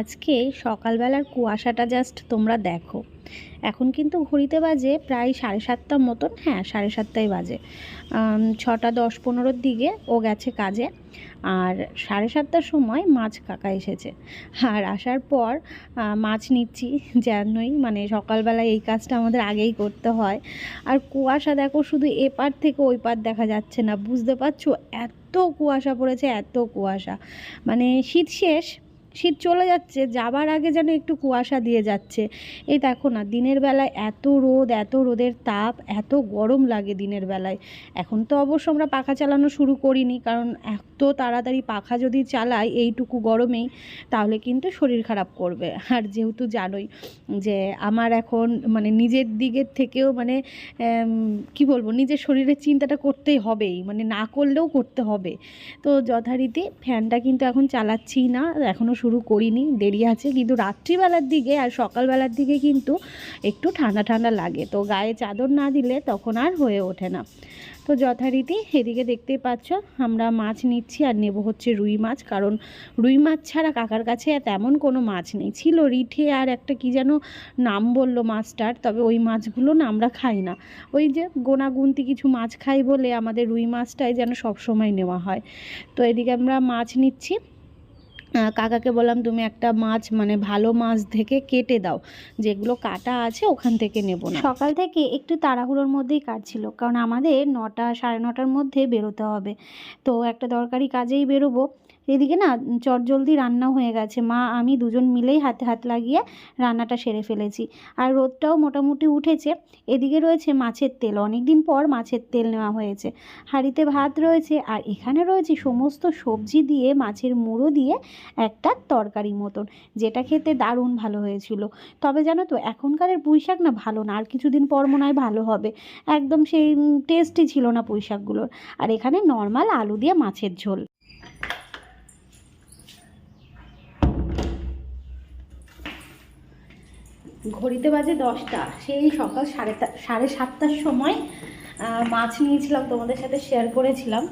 আজকে সকালবেলার কুয়াশাটা জাস্ট তোমরা দেখো। এখন কিন্তু ঘড়িতে বাজে প্রায় সাড়ে সাতটার মতন হ্যাঁ সাড়ে সাতটাই বাজে। ছটা দশ পনেরোর দিকে ও গেছে কাজে, আর সাড়ে সাতটার সময় মাছ কাকা এসেছে। আর আসার পর মাছ নিচ্ছি যেনই মানে সকালবেলা এই কাজটা আমাদের আগেই করতে হয়। আর কুয়াশা দেখো, শুধু এপার থেকে ওই পার দেখা যাচ্ছে না, বুঝতে পারছ? এত কুয়াশা পড়েছে, এত কুয়াশা। মানে শীত শেষ শীত চলে যাচ্ছে, যাবার আগে যেন একটু কুয়াশা দিয়ে যাচ্ছে। এই দেখো না, দিনের বেলায় এত রোদ, এত রোদের তাপ, এত গরম লাগে দিনের বেলায়। এখন তো অবশ্য আমরা পাখা চালানো শুরু করিনি, কারণ এত তাড়াতাড়ি পাখা যদি চালাই এইটুকু গরমেই, তাহলে কিন্তু শরীর খারাপ করবে। আর যেহেতু জানোই যে আমার এখন মানে নিজের দিকের থেকেও মানে কি বলব, নিজের শরীরের চিন্তাটা করতেই হবেই মানে না করলেও করতে হবে। তো যথারীতি ফ্যানটা কিন্তু এখন চালাচ্ছি না এখনও শুরু করিনি, দেরি আছে। কিন্তু রাত্রিবেলার দিকে আর সকালবেলার দিকে কিন্তু একটু ঠান্ডা ঠান্ডা লাগে। তো গায়ে চাদর না দিলে তখন আর হয়ে ওঠে না। তো যথারীতি এদিকে দেখতেই পাচ্ছ, আমরা মাছ নিচ্ছি আর নেব হচ্ছে রুই মাছ। কারণ রুই মাছ ছাড়া কাকার কাছে তেমন কোনো মাছ নেই। ছিল রিঠে আর একটা কি যেন নাম বলল মাছটার, তবে ওই মাছগুলো না আমরা খাই না। ওই যে গোনাগুনতি কিছু মাছ খাই বলে আমাদের রুই মাছটাই যেন সবসময় নেওয়া হয়। তো এদিকে আমরা মাছ নিচ্ছি। কাকাকে বললাম, তুমি একটা মাছ মানে ভালো মাছ থেকে কেটে দাও। যেগুলো কাটা আছে, ওখান থেকে নেব না। সকাল থেকে একটু তাড়াহুড়োর মধ্যেই কাটছিল, কারণ আমাদের নটা, সাড়ে নটার মধ্যে বেরোতে হবে। তো একটা দরকারি কাজেই বেরোবো। এদিকে না চটজলদি রান্না হয়ে গেছে। মা, আমি দুজন মিলেই হাতে হাত লাগিয়ে রান্নাটা সেরে ফেলেছি। আর রোদটাও মোটামুটি উঠেছে। এদিকে রয়েছে মাছের তেল। অনেক দিন পর মাছের তেল নেওয়া হয়েছে। হাঁড়িতে ভাত রয়েছে। আর এখানে রয়েছে সমস্ত সবজি দিয়ে, মাছের মুড়ো দিয়ে একটা তরকারি মতন, যেটা খেতে দারুণ ভালো হয়েছিল। তবে জানো তো, এখনকারের পুঁই শাক না ভালো না। আর কিছুদিন পর মনে হয় ভালো হবে। একদম সেই টেস্টই ছিল না পুঁই শাকগুলোর আর এখানে নর্মাল আলু দিয়ে মাছের ঝোল। ঘড়িতে বাজে দশটা। সেই সকাল সাড়ে সাড়ে সাতটার সময় মাছ নিয়েছিলাম তোমাদের সাথে শেয়ার করেছিলাম।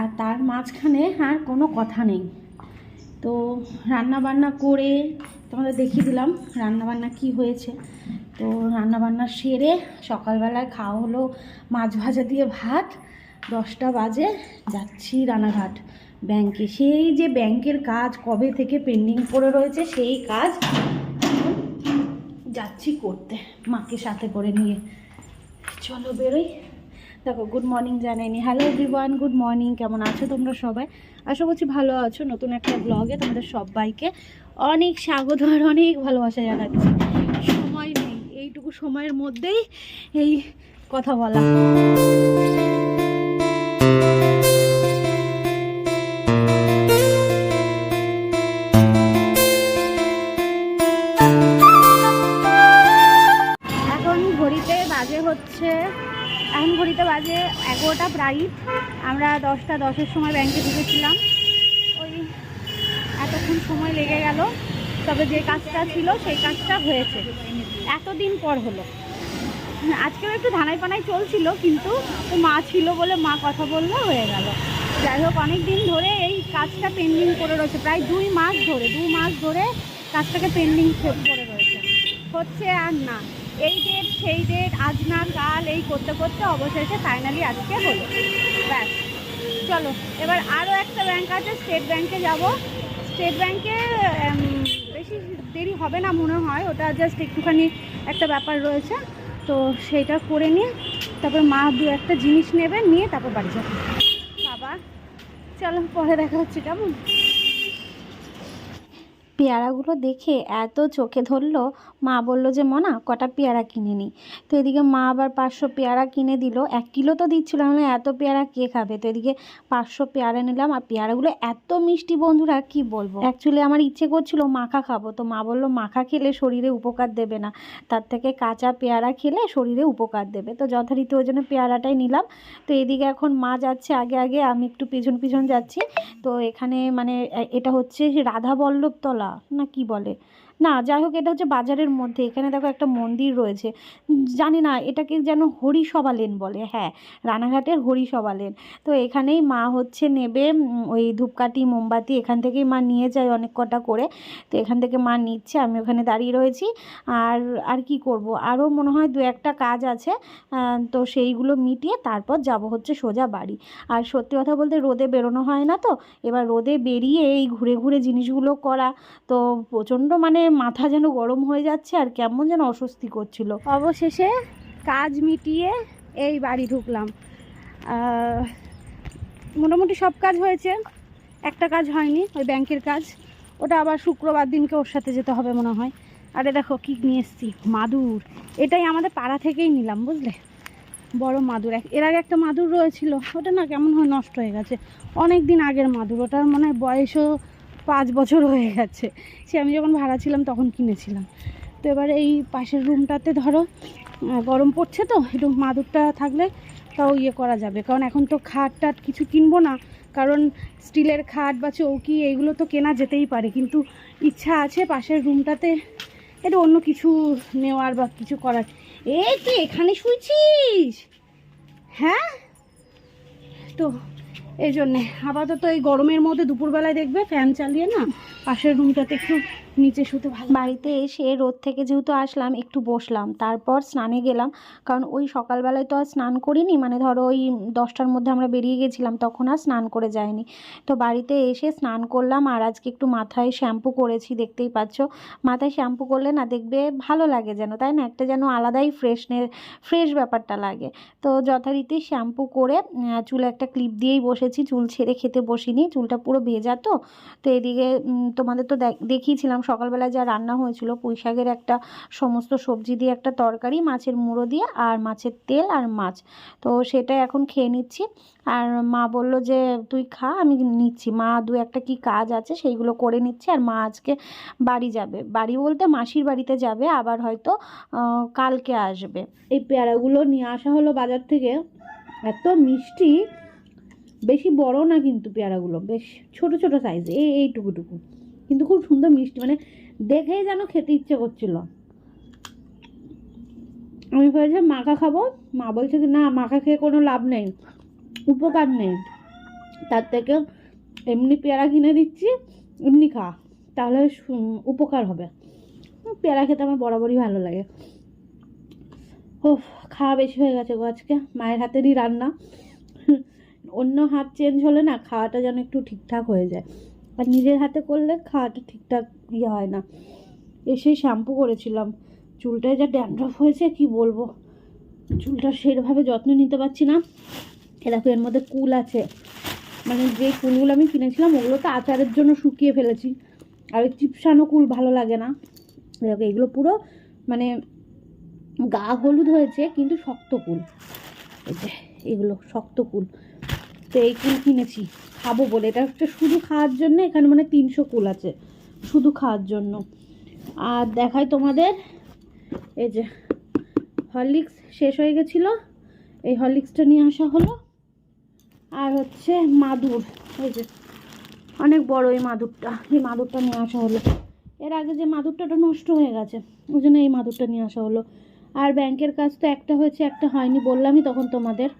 আর তার মাঝখানে আর কোনো কথা নেই। তো রান্না বান্না করে তোমাদের দেখিয়ে দিলাম রান্না বান্না কি হয়েছে। তো রান্না বান্না সেরে সকালবেলায় খাওয়া হলো মাছ ভাজা দিয়ে ভাত। দশটা বাজে, যাচ্ছি রানাঘাট ব্যাংকে সেই যে ব্যাংকের কাজ কবে থেকে পেন্ডিং পড়ে রয়েছে, সেই কাজ যাচ্ছি করতে, মাকে সাথে করে নিয়ে। চলো বেরোই। দেখো গুড মর্নিং জানাইনি। হ্যালো এভরিওয়ান গুড মর্নিং কেমন আছো তোমরা সবাই? আশা করছি ভালো আছো। নতুন একটা ব্লগে তোমাদের সবাইকে অনেক স্বাগত আর অনেক ভালোবাসা জানাচ্ছি। সময় নেই, এইটুকু সময়ের মধ্যেই এই কথা বলা। আমরা দশটা দশের সময় ব্যাংকে ঢুকেছিলাম। ওই এতক্ষণ সময় লেগে গেল, তবে যে কাজটা ছিল সেই কাজটা হয়েছে। এতদিন পর হলো। আজকেও একটু ধানাই পানাই চলছিল, কিন্তু মা ছিল বলে মা কথা বলল হয়ে গেল। যাই হোক অনেক দিন ধরে এই কাজটা পেন্ডিং করে রয়েছে। প্রায় দুই মাস ধরে, দু মাস ধরে কাজটাকে পেন্ডিং করে রয়েছে। হচ্ছে আর না। এই ডেট সেই ডেট আজ না কাল এই করতে করতে অবশেষে ফাইনালি আজকে হলো। ব্যাস। চলো এবার আরও একটা ব্যাংক আছে স্টেট ব্যাংকে যাব। স্টেট উম, বেশি দেরি হবে না মনে হয় ওটা জাস্ট একটুখানি একটা ব্যাপার রয়েছে। তো সেটা করে নিয়ে তারপর মা দু একটা জিনিস নেবে নিয়ে তারপর বাড়ি যাবে। বাবা চলো পরে দেখা হচ্ছে কেমন? পেয়ারাগুলো দেখে এত চোখে ধরলো, মা বলল যে, মনা, কটা পেয়ারা কিনে নিই তো এদিকে মা আবার পাঁচশো পেয়ারা কিনে দিল। এক কিলো তো দিচ্ছিল আমি এত পেয়ারা কে খাবে? তো এদিকে পাঁচশো পেয়ারা নিলাম। আর পেয়ারাগুলো এত মিষ্টি, বন্ধুরা, কি বলব? অ্যাকচুয়ালি আমার ইচ্ছে করছিল মাখা খাব। তো মা বলল, মাখা খেলে শরীরে উপকার দেবে না। তার থেকে কাঁচা পেয়ারা খেলে শরীরে উপকার দেবে। তো যথারীতি ওই জন্য পেয়ারাটাই নিলাম। তো এদিকে এখন মা যাচ্ছে আগে আগে। আমি একটু পিছন পিছন যাচ্ছি। তো এখানে মানে এটা হচ্ছে রাধা বল্লভতলা না কি বলে? না, যাই হোক এটা হচ্ছে বাজারের মধ্যে। এখানে দেখো একটা মন্দির রয়েছে। জানি না, এটাকে যেন হরিসভা লেন বলে। হ্যাঁ রানাঘাটের হরিসভা লেন। তো এখানেই মা হচ্ছে নেবে ওই ধূপকাঠি, মোমবাতি, এখান থেকেই মা নিয়ে যায় অনেক কটা করে। তো এখান থেকে মা নিচ্ছে, আমি ওখানে দাঁড়িয়ে রয়েছি। আর আর কি করব? আরও মনে হয় দু একটা কাজ আছে। তো সেইগুলো মিটিয়ে তারপর যাব হচ্ছে সোজা বাড়ি। আর সত্যি কথা বলতে রোদে বেরোনো হয় না তো? এবার রোদে বেরিয়ে এই ঘুরে ঘুরে জিনিসগুলো করা। তো প্রচণ্ড মানে মাথা যেন গরম হয়ে যাচ্ছে আর কেমন যেন অস্বস্তি করছিল। অবশেষে কাজ মিটিয়ে এই বাড়ি ঢুকলাম। মোটামুটি সব কাজ হয়েছে। একটা কাজ হয়নি, ওই ব্যাংকের কাজ। ওটা আবার শুক্রবার দিনকে ওর সাথে যেতে হবে মনে হয়। আরে দেখো কী নিয়ে এসছি, মাদুর। এটাই আমাদের পাড়া থেকেই নিলাম, বুঝলে? বড় মাদুর। এর আগে একটা মাদুর রয়েছিল, ওটা না কেমন হয় নষ্ট হয়ে গেছে। অনেক দিন আগের মাদুর, ওটার মনে বয়সও পাঁচ বছর হয়ে গেছে। সে আমি যখন ভাড়া ছিলাম তখন কিনেছিলাম। তো এবার এই পাশের রুমটাতে ধরো গরম পড়ছে তো, একটু মাদুরটা থাকলে তাও ইয়ে করা যাবে। কারণ এখন তো খাট টাট কিছু কিনবো না, কারণ স্টিলের খাট বা চৌকি এইগুলো তো কেনা যেতেই পারে। কিন্তু ইচ্ছা আছে পাশের রুমটাতে একটু অন্য কিছু নেওয়ার বা কিছু করার। এই তুই এখানে শুয়েছিস হ্যাঁ? তো এই জন্যে। আপাতত এই গরমের মধ্যে দুপুরবেলায় দেখবে ফ্যান চালিয়ে না পাশের রুমটাতে একটু নিচে শুতে ভালো বাড়িতে এসে রোদ থেকে যেহেতু আসলাম, একটু বসলাম। তারপর স্নানে গেলাম। কারণ ওই সকালবেলায় তো আর স্নান করিনি। মানে ধরো ওই দশটার মধ্যে আমরা বেরিয়ে গেছিলাম, তখন আর স্নান করে যায়নি তো বাড়িতে এসে স্নান করলাম আর আজকে একটু মাথায় শ্যাম্পু করেছি, দেখতেই পাচ্ছ। মাথায় শ্যাম্পু করলে না দেখবে ভালো লাগে যেন, তাই না? একটা যেন আলাদাই ফ্রেশনের ফ্রেশ ব্যাপারটা লাগে। তো যথারীতি শ্যাম্পু করে চুলে একটা ক্লিপ দিয়েই বসেছি। চুল ছেড়ে খেতে বসিনি। চুলটা পুরো ভেজা তো। তো এদিকে তোমাদের তো দেখ- দেখিয়েছিলাম সকালবেলা যা রান্না হয়েছিল পুঁই শাকের একটা সমস্ত সবজি দিয়ে একটা তরকারি, মাছের মুড়ো দিয়ে আর মাছের তেল আর মাছ। তো সেটা এখন খেয়ে নিচ্ছি। আর মা বলল যে, তুই খা, আমি নিচ্ছি। মা দু একটা কি কাজ আছে সেইগুলো করে নিচ্ছে আর মা আজকে বাড়ি যাবে। বাড়ি বলতে মাসির বাড়িতে যাবে, আবার হয়তো কালকে আসবে। এই পেয়ারাগুলো নিয়ে আসা হলো বাজার থেকে। এত মিষ্টি, বেশি বড় না কিন্তু পেয়ারাগুলো, বেশ ছোট ছোট সাইজ এই এইটুকুটুকু। কিন্তু খুব সুন্দর মিষ্টি মানে দেখেই যেন খেতে ইচ্ছে করছিল। আমি ভেবেছিলাম মাখা খাব, মা বলছে কি, না, মাখা খেয়ে কোনো লাভ নেই, উপকার নেই। তার থেকে এমনি পেয়ারা কিনে দিচ্ছি, এমনি খা, তাহলে উপকার হবে। পেয়ারা খেতে আমার বরাবরই ভালো লাগে। ও খাওয়া বেশি হয়ে গেছে গো আজকে, মায়ের হাতেরই রান্না। অন্য হাত চেঞ্জ হলে না খাওয়াটা যেন একটু ঠিকঠাক হয়ে যায়। আর নিজের হাতে করলে খাওয়াটা ঠিকঠাক ইয়ে হয় না। এসে শ্যাম্পু করেছিলাম। চুলটায় যা ড্যান্ড্রফ হয়েছে, কি বলব? চুলটা সেভাবে যত্ন নিতে পারছি না। এ দেখো, এর মধ্যে কুল আছে। মানে যে কুলগুলো আমি কিনেছিলাম, ওগুলো তো আচারের জন্য শুকিয়ে ফেলেছি। আর ওই চিপসানো কুল ভালো লাগে না। দেখো, এগুলো পুরো মানে গা হলুদ হয়েছে, কিন্তু শক্ত কুল। এগুলো শক্ত কুল। তো এই কিনেছি, খাব বলে। এটা হচ্ছে শুধু খাওয়ার জন্য, এখানে মানে তিনশো কুল আছে, শুধু খাওয়ার জন্য। আর দেখাই তোমাদের, এই যে হরলিক্স শেষ হয়ে গেছিল, এই হরলিক্সটা নিয়ে আসা হলো। আর হচ্ছে মাদুর, এই যে অনেক বড় এই মাদুরটা এই মাদুরটা নিয়ে আসা হলো। এর আগে যে মাদুরটা নষ্ট হয়ে গেছে, ওই জন্য এই মাদুরটা নিয়ে আসা হলো। আর ব্যাংকের কাজ তো একটা হয়েছে, একটা হয়নি বললামই, তখন তোমাদের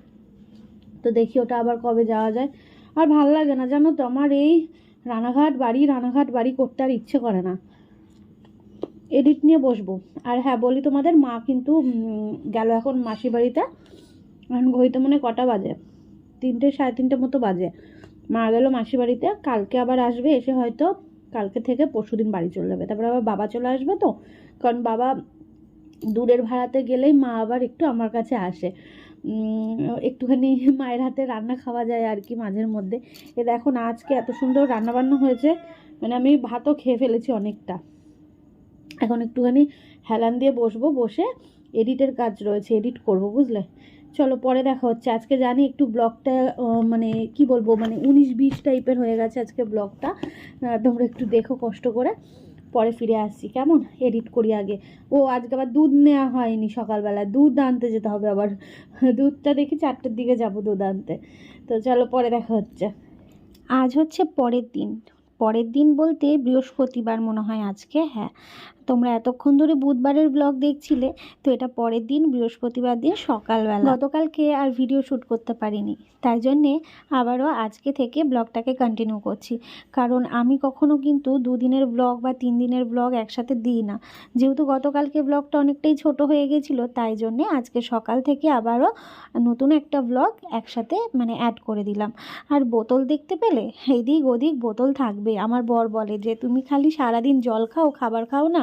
তো দেখি ওটা আবার কবে যাওয়া যায়। আর ভালো লাগে না, জানো তো? আমার এই রানাঘাট বাড়ি রানাঘাট বাড়ি করতে আর ইচ্ছে করে না। এডিট নিয়ে বসবো। আর হ্যাঁ বলি তোমাদের, মা কিন্তু গেল এখন মাসি বাড়িতে। এখন ঘড়িতে মনে কটা বাজে? তিনটে, সাড়ে তিনটে মতো বাজে। মা গেল মাসি বাড়িতে, কালকে আবার আসবে, এসে হয়তো কালকে থেকে পরশুদিন বাড়ি চলে যাবে। তারপরে আবার বাবা চলে আসবে তো? কারণ বাবা দূরের ভাড়াতে গেলেই মা আবার একটু আমার কাছে আসে। একটুখানি মায়ের হাতে রান্না খাওয়া যায় আর কি মাঝের মধ্যে। এ দেখো না, আজকে এত সুন্দর রান্না বান্না হয়েছে মানে আমি ভাতও খেয়ে ফেলেছি অনেকটা। এখন একটুখানি হেলান দিয়ে বসবো, বসে এডিটের কাজ রয়েছে, এডিট করব, বুঝলে? চলো পরে দেখা হচ্ছে। আজকে জানি একটু ব্লগটা মানে কি বলব মানে উনিশ বিশ টাইপের হয়ে গেছে আজকে ব্লগটা। তোমরা একটু দেখো কষ্ট করে। পরে ফিরে আসছি। কেমন? এডিট করি আগে। ও, আজকে আবার দুধ নেওয়া হয়নি সকালবেলা। দুধ আনতে যেতে হবে আবার। দুধটা দেখি চারটের দিকে যাব দুধ আনতে। তো চলো, পরে দেখা হচ্ছে। আজ হচ্ছে পরের দিন। পরের দিন বলতে বৃহস্পতিবার মনে হয় আজকে হ্যাঁ। তোমরা এতক্ষণ ধরে বুধবারের ব্লগ দেখছিলে, তো এটা পরের দিন, বৃহস্পতিবার দিন সকালবেলা। গতকালকে আর ভিডিও শ্যুট করতে পারিনি, তাই জন্যে আবারও আজকে থেকে ব্লগটাকে কন্টিনিউ করছি। কারণ আমি কখনো কিন্তু দুদিনের ব্লগ বা তিন দিনের ব্লগ একসাথে দিই না। যেহেতু গতকালকে ব্লগটা অনেকটাই ছোট হয়ে গেছিল, তাই জন্যে আজকে সকাল থেকে আবারও নতুন একটা ব্লগ একসাথে মানে অ্যাড করে দিলাম। আর বোতল দেখতে পেলে? এদিক ওদিক বোতল থাকবে। আমার বর বলে যে, তুমি খালি সারাদিন জল খাও, খাবার খাও না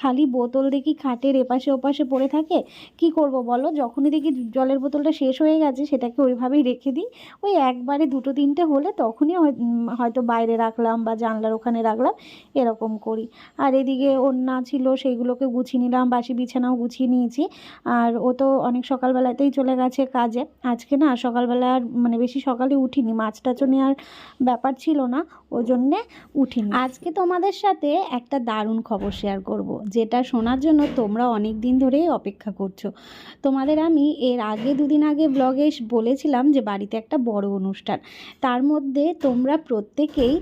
খালি বোতল দেখি খাটের এপাশে ওপাশে পড়ে থাকে। কি করব বলো? যখনই দেখি জলের বোতলটা শেষ হয়ে গেছে, সেটাকে ওইভাবেই রেখে দিই। ওই একবারে দুটো তিনটে হলে তখনই হয়- হয়তো বাইরে রাখলাম বা জানলার ওখানে রাখলাম, এরকম করি। আর এদিকে ওন্না ছিল, সেইগুলোকে গুছিয়ে নিলাম, বাসি বিছানাও গুছিয়ে নিয়েছি। আর ও তো অনেক সকালবেলাতেই চলে গেছে কাজে। আজকে না সকালবেলা আর মানে বেশি সকালে উঠিনি মাছ টাছও নেওয়ার ব্যাপার ছিল না ওই জন্যে উঠিনি। আজকে তোমাদের সাথে একটা দারুণ খবর শেয়ার করব। যেটা শোনার জন্য তোমরা অনেক দিন ধরেই অপেক্ষা করছ। তোমাদের আমি এর আগে দুদিন আগে ব্লগে বলেছিলাম যে বাড়িতে একটা বড় অনুষ্ঠান। তার মধ্যে তোমরা প্রত্যেকেই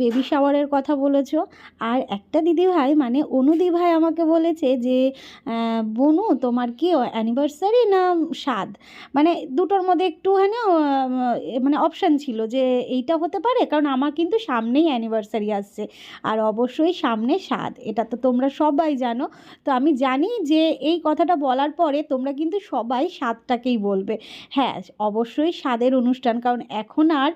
বেবি শাওয়ারের কথা বলেছ। আর একটা দিদিভাই মানে অনুদি ভাই আমাকে বলেছে যে বনু, তোমার কি অ্যানিভার্সারি না স্বাদ মানে দুটোর মধ্যে একটুখানি মানে অপশান ছিল যে এইটা হতে পারে, কারণ আমার কিন্তু সামনেই অ্যানিভার্সারি আসছে। আর অবশ্যই সামনে স্বাদ এটা তো তোমরা সবাই জানো। তো আমি জানি যে এই কথাটা বলার পরে তোমরা কিন্তু সবাই স্বাদটাকেই বলবে। হ্যাঁ অবশ্যই স্বাদের অনুষ্ঠান। কারণ এখন আর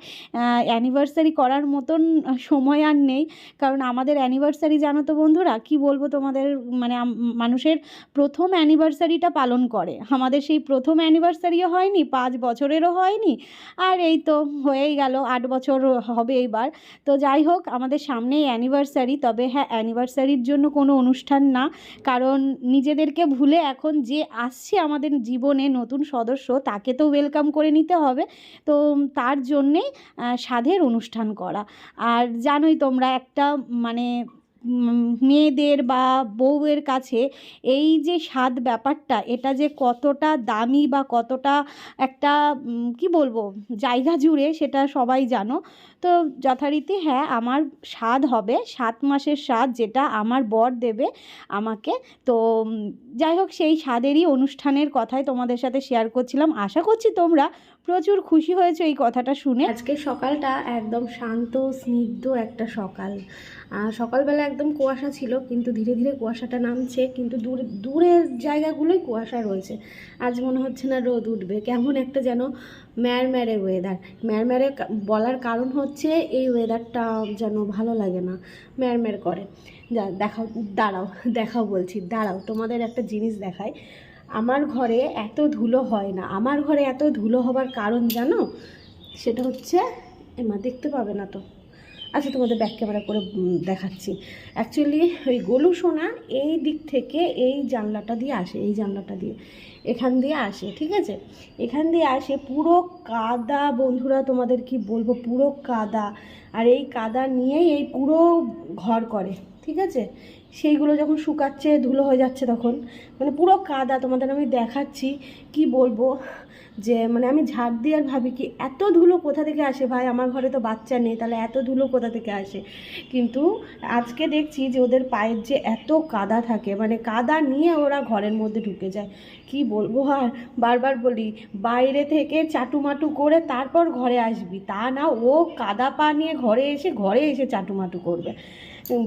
অ্যানিভার্সারি করার মতন সময় আর নেই। কারণ আমাদের অ্যানিভার্সারি জানো তো বন্ধুরা, কি বলব তোমাদের মানে মানুষের প্রথম অ্যানিভার্সারিটা পালন করে। আমাদের সেই প্রথম অ্যানিভার্সারিও হয়নি, পাঁচ বছরেরও হয়নি। আর এই তো হয়েই গেল, আট বছর হবে এইবার। তো যাই হোক, আমাদের সামনেই অ্যানিভার্সারি তবে হ্যাঁ অ্যানিভার্সারির জন্য কোনো অনুষ্ঠান না। কারণ নিজেদেরকে ভুলে এখন যে আসছে আমাদের জীবনে নতুন সদস্য, তাকে তো ওয়েলকাম করে নিতে হবে। তো তার জন্যেই সাধের অনুষ্ঠান করা। আর জানোই তোমরা একটা মানে মেয়েদের বা বউয়ের কাছে এই যে স্বাদ ব্যাপারটা, এটা যে কতটা দামি বা কতটা একটা কি বলব, জায়গা জুড়ে সেটা সবাই জানো। তো যথারীতি হ্যাঁ আমার স্বাদ হবে, সাত মাসের স্বাদ যেটা আমার বর দেবে আমাকে। তো যাই হোক, সেই স্বাদেরই অনুষ্ঠানের কথাই তোমাদের সাথে শেয়ার করছিলাম। আশা করছি তোমরা প্রচুর খুশি হয়েছে এই কথাটা শুনে। আজকে সকালটা একদম শান্ত, স্নিগ্ধ একটা সকাল। সকালবেলা একদম কুয়াশা ছিল, কিন্তু ধীরে ধীরে কুয়াশাটা নামছে, কিন্তু দূর, দূরের জায়গাগুলোই কুয়াশা রয়েছে। আজ মনে হচ্ছে না রোদ উঠবে। কেমন একটা যেন ম্যারম্যারে ওয়েদার ম্যারম্যারে বলার কারণ হচ্ছে এই ওয়েদারটা যেন ভালো লাগে না। ম্যারম্যার করে। যা, দেখাও, দাঁড়াও, দেখাও বলছি, দাঁড়াও, তোমাদের একটা জিনিস দেখাই। আমার ঘরে এত ধুলো হয় না। আমার ঘরে এত ধুলো হবার কারণ জানো? সেটা হচ্ছে এমা দেখতে পাবে না তো। আচ্ছা তোমাদের ব্যাক ক্যামেরা করে দেখাচ্ছি। অ্যাকচুয়ালি ওই গোলু সোনা এই দিক থেকে এই জানলাটা দিয়ে আসে, এই জানলাটা দিয়ে, এখান দিয়ে আসে, ঠিক আছে? এখান দিয়ে আসে পুরো কাদা, বন্ধুরা তোমাদের কি বলব, পুরো কাদা। আর এই কাদা নিয়েই এই পুরো ঘর করে, ঠিক আছে? সেইগুলো যখন শুকাচ্ছে, ধুলো হয়ে যাচ্ছে তখন মানে পুরো কাদা তোমাদের আমি দেখাচ্ছি, কি বলব? যে মানে আমি ঝাঁক দিয়ে আর ভাবি কি, এত ধুলো কোথা থেকে আসে ভাই? আমার ঘরে তো বাচ্চা নেই, তাহলে এত ধুলো কোথা থেকে আসে? কিন্তু আজকে দেখছি যে, ওদের পায়ের যে এত কাদা থাকে মানে কাদা নিয়ে ওরা ঘরের মধ্যে ঢুকে যায়। কি বলব আর? বারবার বলি, বাইরে থেকে চাটুমাটু করে তারপর ঘরে আসবি। তা না, ও কাদা পা নিয়ে ঘরে এসে ঘরে এসে চাটুমাটু করবে।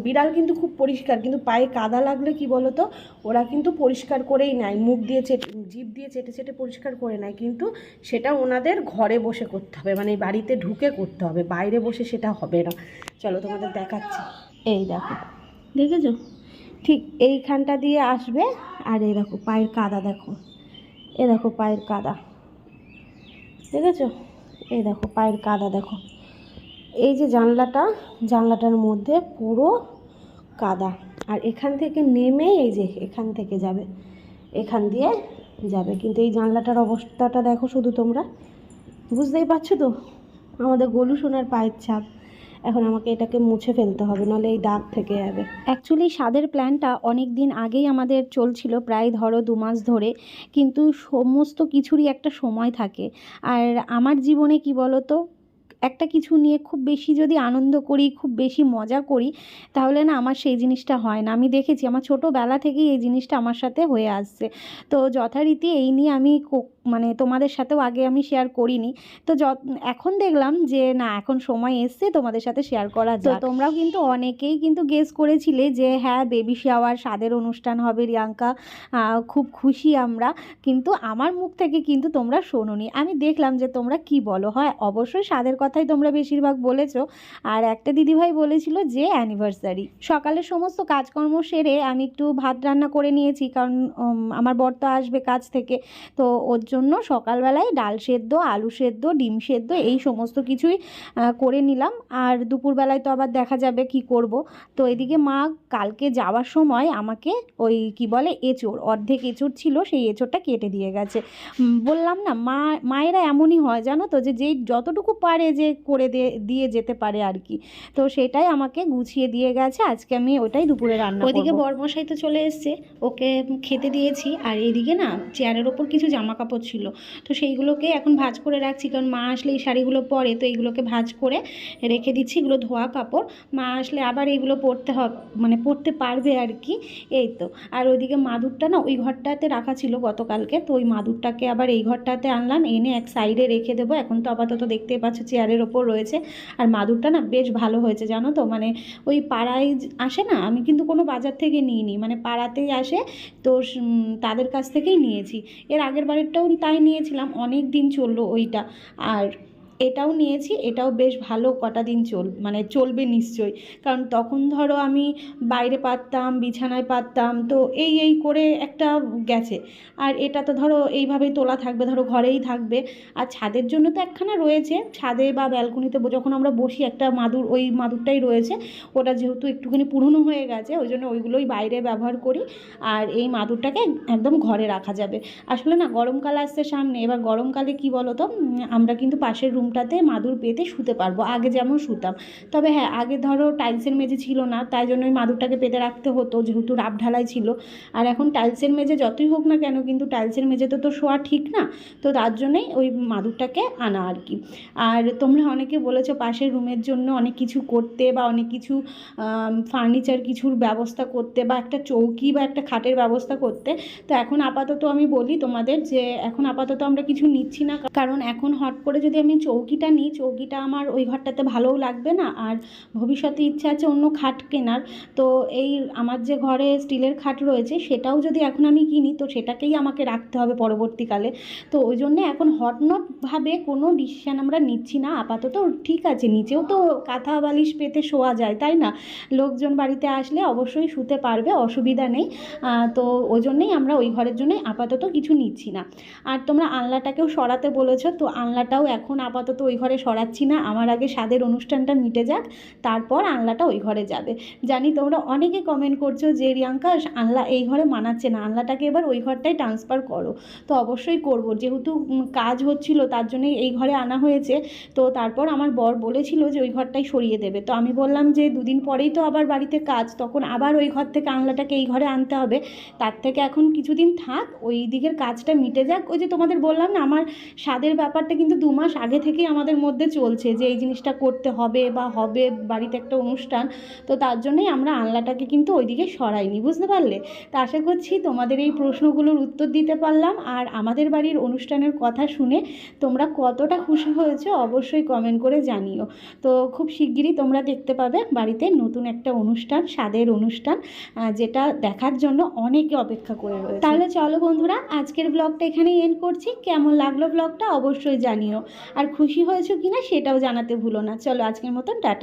বিড়াল কিন্তু খুব পরিষ্কার, কিন্তু পায়ে কাদা লাগলে কি বলতো? ওরা কিন্তু পরিষ্কার করেই নেয়, মুখ দিয়ে চেটে জিভ দিয়ে চেটে চেটে পরিষ্কার করে নেয়, কিন্তু সেটা ওনাদের ঘরে বসে করতে হবে মানে বাড়িতে ঢুকে করতে হবে, বাইরে বসে সেটা হবে না। চলো তোমাদের দেখাচ্ছি। এই দেখো। দেখেছ? ঠিক এইখানটা দিয়ে আসবে। আর এই দেখো পায়ের কাদা দেখো। এ দেখো পায়ের কাদা। দেখেছ? এই দেখো পায়ের কাদা দেখো। এই যে জানলাটা, জানলাটার মধ্যে পুরো কাদা। আর এখান থেকে নেমে এই যে এখান থেকে যাবে। এখান দিয়ে যাবে। কিন্তু এই জানলাটার অবস্থাটা দেখো শুধু তোমরা। বুঝতেই পারছ তো? আমাদের গলু সোনার পায়ের ছাপ। এখন আমাকে এটাকে মুছে ফেলতে হবে, নাহলে এই দাগ থেকে যাবে। অ্যাকচুয়ালি স্বাদের প্ল্যানটা অনেক দিন আগেই আমাদের চলছিল, প্রায় ধরো দু মাস ধরে। কিন্তু সমস্ত কিছুরই একটা সময় থাকে। আর আমার জীবনে কি বলো তো একটা কিছু নিয়ে খুব বেশি যদি আনন্দ করি, খুব বেশি মজা করি, তাহলে না আমার সেই জিনিসটা হয় না। আমি দেখেছি, আমার ছোটোবেলা থেকেই এই জিনিসটা আমার সাথে হয়ে আসছে। তো যথারীতি এই নিয়ে আমি মানে তোমাদের সাথেও আগে আমি শেয়ার করিনি। তো যত এখন দেখলাম যে না এখন সময় এসছে তোমাদের সাথে শেয়ার করা যায় তোমরাও কিন্তু অনেকেই কিন্তু গেস করেছিলে যে হ্যাঁ বেবি শাওয়ার স্বাদের অনুষ্ঠান হবে রিয়াঙ্কা। খুব খুশি আমরা। কিন্তু আমার মুখ থেকে কিন্তু তোমরা শোনোনি। আমি দেখলাম যে তোমরা কি বলো? হয় অবশ্যই স্বাদের কথাই তোমরা বেশিরভাগ বলেছ। আর একটা দিদিভাই বলেছিল যে অ্যানিভার্সারি সকালে সমস্ত কাজকর্ম সেরে আমি একটু ভাত রান্না করে নিয়েছি। কারণ আমার বর তো আসবে কাজ থেকে। তো ওর জন্য সকালবেলায় ডাল সেদ্ধ, আলু সেদ্ধ, ডিম সেদ্ধ এই সমস্ত কিছুই করে নিলাম। আর দুপুরবেলায় তো আবার দেখা যাবে কি করব। তো এদিকে মা কালকে যাওয়ার সময় আমাকে ওই কি বলে এঁচোড়, অর্ধেক এঁচোড় ছিল, সেই এঁচোড়টা কেটে দিয়ে গেছে। বললাম না, মা, মায়েরা এমনই হয় জানো তো যে, যেই যতটুকু পারে যে করে দিয়ে দিয়ে যেতে পারে আর কি। তো সেটাই আমাকে গুছিয়ে দিয়ে গেছে। আজকে আমি ওটাই দুপুরে রান্না ওইদিকে বরমশাই তো চলে এসছে। ওকে খেতে দিয়েছি। আর এদিকে না, চেয়ারের ওপর কিছু জামা কাপড় ছিল। তো সেইগুলোকে এখন ভাঁজ করে রাখছি, কারণ মা আসলে এই শাড়িগুলো পরে, তো এইগুলোকে ভাঁজ করে রেখে দিচ্ছি, এগুলো ধোয়া কাপড়। মা আসলে আবার এইগুলো পরতে হবে মানে পরতে পারবে আর কি। এই তো। আর ওইদিকে মাদুরটা না ওই ঘরটাতে রাখা ছিল গতকালকে, তো ওই মাদুরটাকে আবার এই ঘরটাতে আনলাম, এনে এক সাইডে রেখে দেবো। এখন তো আপাতত দেখতেই পাচ্ছ চেয়ারের ওপর রয়েছে। আর মাদুরটা না বেশ ভালো হয়েছে, জানো তো? মানে ওই পাড়ায় আসে না, আমি কিন্তু কোনো বাজার থেকে নিইনি মানে পাড়াতেই আসে, তো তাদের কাছ থেকেই নিয়েছি। এর আগের বারেরটাও তাই নিয়েছিলাম অনেক দিন চলল ওইটা। আর এটাও নিয়েছি, এটাও বেশ ভালো কটা দিন চল মানে চলবে নিশ্চয়ই। কারণ তখন ধরো আমি বাইরে পারতাম, বিছানায় পারতাম, তো এই এই করে একটা গেছে। আর এটা তো ধরো এইভাবেই তোলা থাকবে, ধরো ঘরেই থাকবে। আর ছাদের জন্য তো একখানা রয়েছে, ছাদে বা ব্যালকনিতে যখন আমরা বসি একটা মাদুর, ওই মাদুরটাই রয়েছে। ওটা যেহেতু একটুখানি পুরনো হয়ে গেছে, ওই জন্য ওইগুলোই বাইরে ব্যবহার করি। আর এই মাদুরটাকে একদম ঘরে রাখা যাবে। আসলে না গরমকাল আসছে সামনে, এবার গরমকালে কি বলো তো আমরা কিন্তু পাশের রুমটাতে মাদুর পেতে শুতে পারব, আগে যেমন শুতাম। তবে হ্যাঁ আগে ধরো টাইলসের মেঝে ছিল না, তাই জন্য ওই মাদুরটাকে পেতে রাখতে হতো, যেহেতু রাব ঢালাই ছিল। আর এখন টাইলসের মেঝে যতই হোক না কেন, কিন্তু টাইলসের মেঝেতে তো শোয়া ঠিক না, তো তার জন্যই ওই মাদুরটাকে আনা আর কি। আর তোমরা অনেকে বলেছ পাশের রুমের জন্য অনেক কিছু করতে বা অনেক কিছু ফার্নিচার কিছুর ব্যবস্থা করতে বা একটা চৌকি বা একটা খাটের ব্যবস্থা করতে। তো এখন আপাতত আমি বলি তোমাদের যে এখন আপাতত আমরা কিছু নিচ্ছি না, কারণ এখন হট করে যদি আমি চৌকিটা নিই, চৌকিটা আমার ওই ঘরটাতে ভালোও লাগবে না আর ভবিষ্যতে ইচ্ছা আছে অন্য খাট কেনার। তো এই আমার যে ঘরে স্টিলের খাট রয়েছে সেটাও যদি এখন আমি কিনি, তো সেটাকেই আমাকে রাখতে হবে পরবর্তীকালে। তো ওই জন্যে এখন হটনটভাবে কোনো ডিসিশান আমরা নিচ্ছি না, আপাতত ঠিক আছে। নিচেও তো কাঁথা বালিশ পেতে শোয়া যায়, তাই না? লোকজন বাড়িতে আসলে অবশ্যই শুতে পারবে, অসুবিধা নেই। তো ওই জন্যেই আমরা ওই ঘরের জন্যই আপাতত কিছু নিচ্ছি না। আর তোমরা আনলাটাকেও সরাতে বলেছ, তো আনলাটাও এখন আপাতত ওই ঘরে সরাচ্ছি না। আমার আগে স্বাদের অনুষ্ঠানটা মিটে যাক, তারপর আনলাটা ওই ঘরে যাবে। জানি তোমরা অনেকে কমেন্ট করছ যে, রিয়াঙ্কা, আনলা এই ঘরে মানাচ্ছে না। আনলাটাকে এবার ওই ঘরটাই ট্রান্সফার করো। তো অবশ্যই করব। যেহেতু কাজ হচ্ছিল, তার জন্যই এই ঘরে আনা হয়েছে। তো তারপর আমার বর বলেছিল যে, ওই ঘরটাই সরিয়ে দেবে। তো আমি বললাম যে, দুদিন পরেই তো আবার বাড়িতে কাজ, তখন আবার ওই ঘর থেকে আনলাটাকে এই ঘরে আনতে হবে। তার থেকে এখন কিছুদিন থাক, ওই দিকের কাজটা মিটে যাক। ওই যে তোমাদের বললাম না, আমার স্বাদের ব্যাপারটা কিন্তু দু মাস আগে থেকেই আমাদের মধ্যে চলছে যে এই জিনিসটা করতে হবে বা হবে বাড়িতে একটা অনুষ্ঠান, তো তার জন্যই আমরা আনলাটাকে কিন্তু ওইদিকে সরাইনি, বুঝতে পারলে? তা আশা করছি তোমাদের এই প্রশ্নগুলোর উত্তর দিতে পারলাম। আর আমাদের বাড়ির অনুষ্ঠানের কথা শুনে তোমরা কতটা খুশি হয়েছো অবশ্যই কমেন্ট করে জানিও। তো খুব শিগগিরই তোমরা দেখতে পাবে বাড়িতে নতুন একটা অনুষ্ঠান, স্বাদের অনুষ্ঠান যেটা দেখার জন্য অনেকে অপেক্ষা করে রয়েছে। তাহলে চলো বন্ধুরা, আজকের ব্লগটা এখানেই এন্ড করছি। কেমন লাগল ব্লগটা অবশ্যই জানিও। আর খুশি হয়েছো কিনা সেটাও জানাতে ভুলো না। চলো আজকের মতন টাটা।